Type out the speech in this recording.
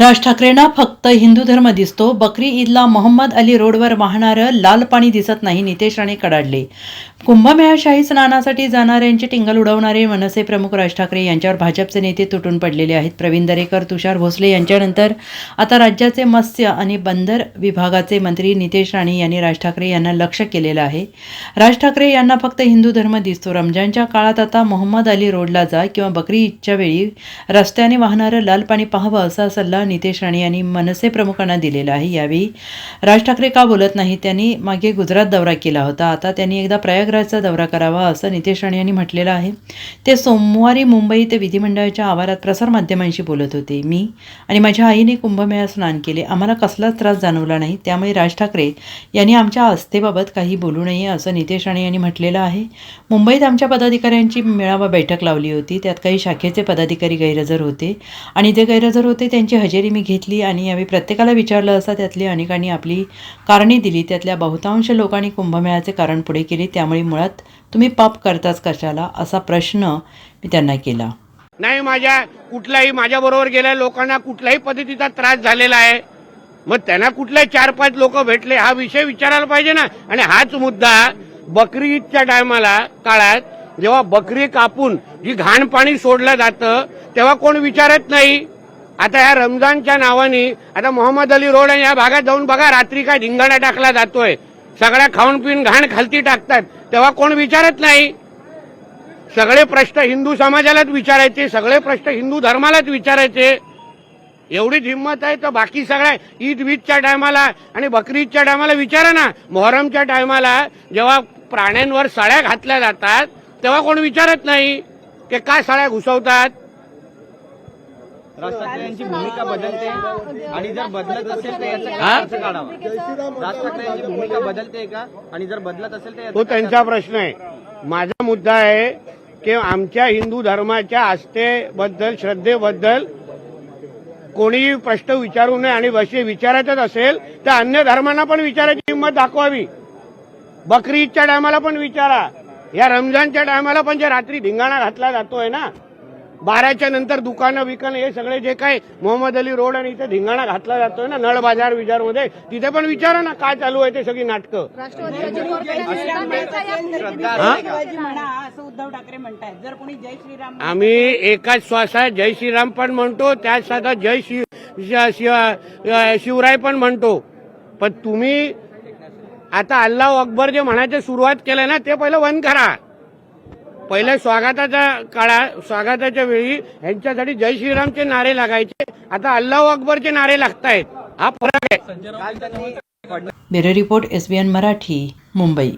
राज ठाकरेंना फक्त हिंदू धर्म दिसतो. बकरी ईदला मोहम्मद अली रोडवर वाहणारं लाल पाणी दिसत नाही नितेश राणे कडाडले. कुंभमेळा शाही स्नानासाठी जाणाऱ्यांची टिंगल उडवणारे मनसे प्रमुख राज ठाकरे यांच्यावर भाजपचे नेते तुटून पडलेले आहेत. प्रवीण दरेकर तुषार भोसले यांच्यानंतर आता राज्याचे मत्स्य आणि बंदर विभागाचे मंत्री नितेश राणे यांनी राज ठाकरे यांना लक्ष केलेलं आहे. राज ठाकरे यांना फक्त हिंदू धर्म दिसतो. रमजानच्या काळात आता मोहम्मद अली रोडला जा किंवा बकरी ईदच्या वेळी रस्त्याने वाहणारं लाल पाणी पाहावं असा सल्ला नितेश राणे यांनी मनसे प्रमुखांना दिलेला आहे. यावेळी राज ठाकरे का बोलत नाही त्यांनी मागे गुजरात दौरा केला होता. आता त्यांनी एकदा प्रयाग प्रयागराजचा दौरा करावा असं नितेश राणे यांनी म्हटलेलं आहे. ते सोमवारी मुंबई ते विधिमंडळाच्या आवारात प्रसारमाध्यमांशी बोलत होते. मी आणि माझ्या आईने कुंभमेळा स्नान केले. आम्हाला कसलाच त्रास जाणवला नाही. त्यामुळे राज ठाकरे यांनी आमच्या आस्थेबाबत काही बोलू नये असं नितेश राणे यांनी म्हटलेलं आहे. मुंबईत आमच्या पदाधिकाऱ्यांची मेळावा बैठक लावली होती. त्यात काही शाखेचे पदाधिकारी गैरहजर होते आणि जे गैरहजर होते त्यांची हजेरी मी घेतली आणि यावेळी प्रत्येकाला विचारलं असता त्यातली अनेकांनी आपली कारणे दिली. त्यातल्या बहुतांश लोकांनी कुंभमेळ्याचे कारण पुढे केले. त्यामुळे मुळात तुम्ही पाप करताच कशाला असा प्रश्न मी त्यांना केला. नाही माझ्या कुठलाही माझ्या बरोबर लोकांना कुठल्याही पद्धतीचा त्रास झालेला आहे. मग त्यांना कुठले चार पाच लोक भेटले हा विषय विचारायला पाहिजे ना. आणि हाच मुद्दा बकरी ईदच्या टायमाला काळात जेव्हा बकरी कापून जी घाण पाणी सोडलं जातं तेव्हा कोण विचारत नाही? आता या रमजानच्या नावाने आता मोहम्मद अली रोड या भागात जाऊन बघा रात्री काय धिंगाणा टाकला जातोय. सगळ्या खाऊन पिऊन घाण खालती टाकतात. तेव्हा कोण विचारत नाही. सगळे प्रश्न हिंदू समाजालाच विचारायचे सगळे प्रश्न हिंदू धर्मालाच विचारायचे. एवढीच हिंमत आहे तर बाकी सगळ्या ईद वीजच्या टायमाला आणि बकरीदच्या टायमाला विचारा ना. मोहरमच्या टायमाला जेव्हा प्राण्यांवर सळ्या घातल्या जातात तेव्हा कोण विचारत नाही की काय सळ्या घुसवतात? राज ठाकरे यांची भूमिका बदलते आणि जर बदलत असेल तर याचा काढावा राज ठाकरे यांची भूमिका बदलते का? आणि जर बदलत असेल तर तो त्यांचा प्रश्न आहे. माझा मुद्दा आहे की आमच्या हिंदू धर्माच्या आस्थेबद्दल श्रद्धेबद्दल कोणीही प्रश्न विचारू नये आणि वशी विचारायचंच असेल तर अन्य धर्मांना पण विचारायची हिंमत दाखवावी. बकरी ईदच्या टायमाला पण विचारा. या रमजानच्या टायमाला पण जे रात्री धिंगाणा घातला जातोय ना बाराच्या नंतर दुकानं विकणं हे सगळे जे काही मोहम्मद अली रोड आणि इथे धिंगाणा घातला जातोय ना नळ बाजार विजारमध्ये तिथे पण विचारा ना काय चालू आहे ते सगळी नाटकं. आम्ही एकाच श्वासात जय श्रीराम पण म्हणतो त्याच साधा जय शिव श- शिव- शिवराय पण म्हणतो. पण तुम्ही आता अल्लाह अकबर जे म्हणायचे सुरुवात केलं ना ते पहिलं बंद करा. पहिले स्वागताच्या काळात स्वागताच्या वेळी यांच्यासाठी जय श्रीरामचे नारे लागायचे. आता अल्लाह अकबरचे नारे लागतायत. हा फरक आहे. Bureau report S B N Marathi Mumbai.